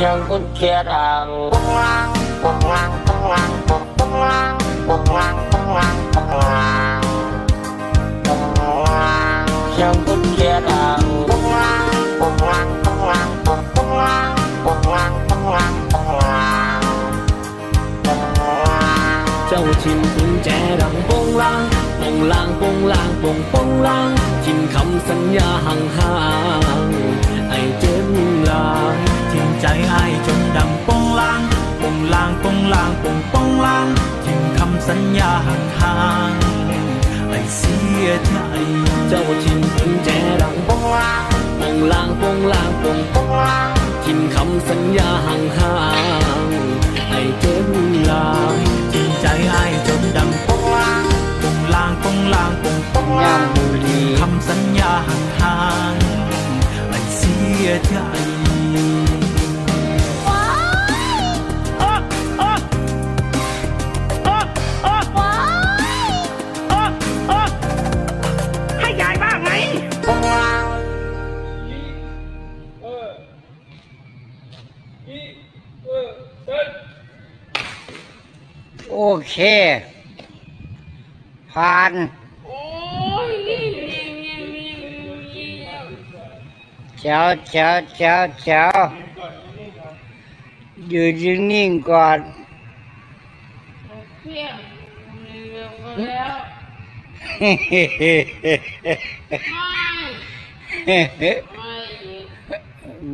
เชิงกุญเชียดังปุ้งลังปุ้งลังปุ้งลังปุ้งปงลังปุ้งลังปุ้งลังปุ้งลังปุ้งลังเชิงกุญเชียดังปุ้งลังปุ้งลังปุ้งลังปุ้งปงลังปุ้งลังปุ้งลังปุ้งลังปงลังเจ้าชิมกุญแจดังโปงลางโปงลางโปงลางโปงโปงลางทิ้งคำสัญญาห่างห่าง ลางปงลางปงปงลางทิ้งคำสัญญาห่างห่างๆไอ้เสียใจเจ้าชิมกุญแจดังปุ้งลังโปงลางโปงลางโปงปุ้งลังทิ้งคำสัญญาห่างห่างๆไอ้เจ็บลางทิ้งใจไอ้ายจนดังปุ้งลังปงลางปงลางปงปงยามบุรีคำสัญญาห่างห่างๆไอ้เสียใจ โอเค ผ่านเจ้าเจ้าเจ้าเจ้าอยู่นิ่งๆก่อน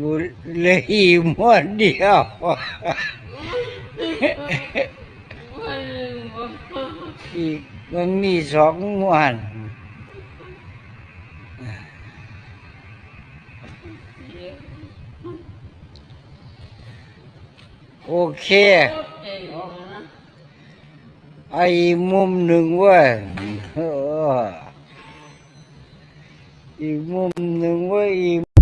บุหรี่มวนเดียวอีกมันมีสองมวนโอเค ไอ้มุมหนึ่งว้ยเอออีกมุมหนึ่งว้ยอี